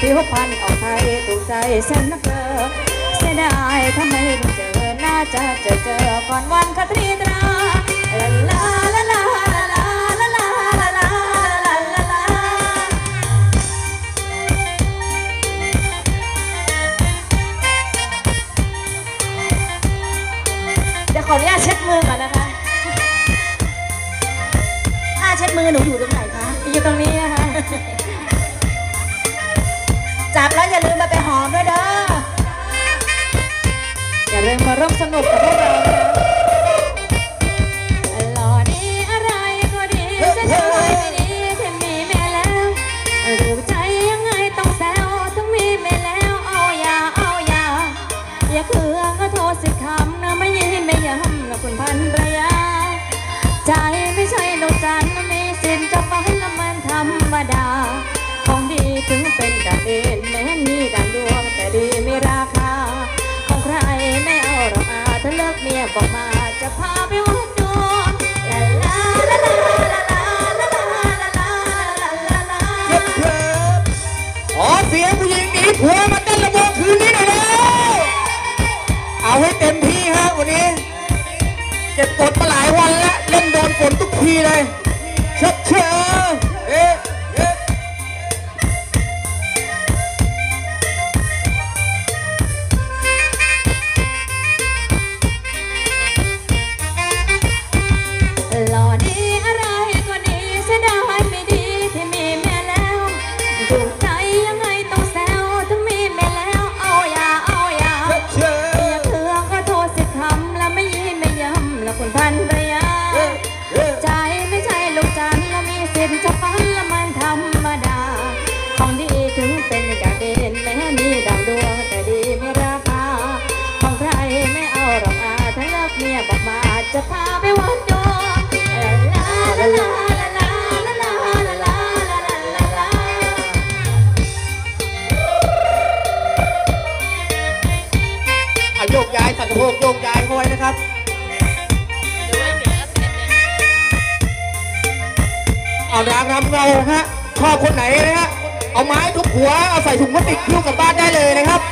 ผิวพรรณออกไทยถูกใจฉันนักเธอเสียดายทำไมไม่เจอน่าจะเจอเจอก่อนวันคตรีตราลาลาลาลาลาลาลาลาลาลาลาลาเดี๋ยวขออนุญาตเช็ดมือก่อนนะคะผ้าเช็ดมือหนูอยู่ตรงไหนคะอยู่ตรงนี้นะคะับแล้วอย่าลืมมาไปหอมด้วยเด้ออย่าลืมมาร่วมสนุกกับพวกเรานะหล่อดีอะไรก็ดีจะทำไมไม่ดีที่มีแม่แล้วถูกใจยังไงต้องแซวต้องมีแม่แล้วเอาอย่าเอาอย่าอย่าเคือ เลิกเมียบอกมาจะพาไปวัดดวงลาลาลาลาลาลาลาลาลาลาลาลาเชิบเชิบขอเสียงผู้หญิงหนีผัวมาเต้นระบงคืนนี้หน่อยแล้วเอาให้เต็มที่ฮะวันนี้ เก็บกดมาหลายวัน จะพาไปวัดดวงลาลาลาลาลาลาลาลาลาลาลาลาอะโยกย้ายสัตว์โพกโยกย้ายเข้าไว้นะครับ เอานางรำเงาฮะชอบคนไหนนะฮะ เอาไม้ทุบหัว เอาใส่ถุงพลาสติกคิ้วกลับบ้านได้เลยนะครับ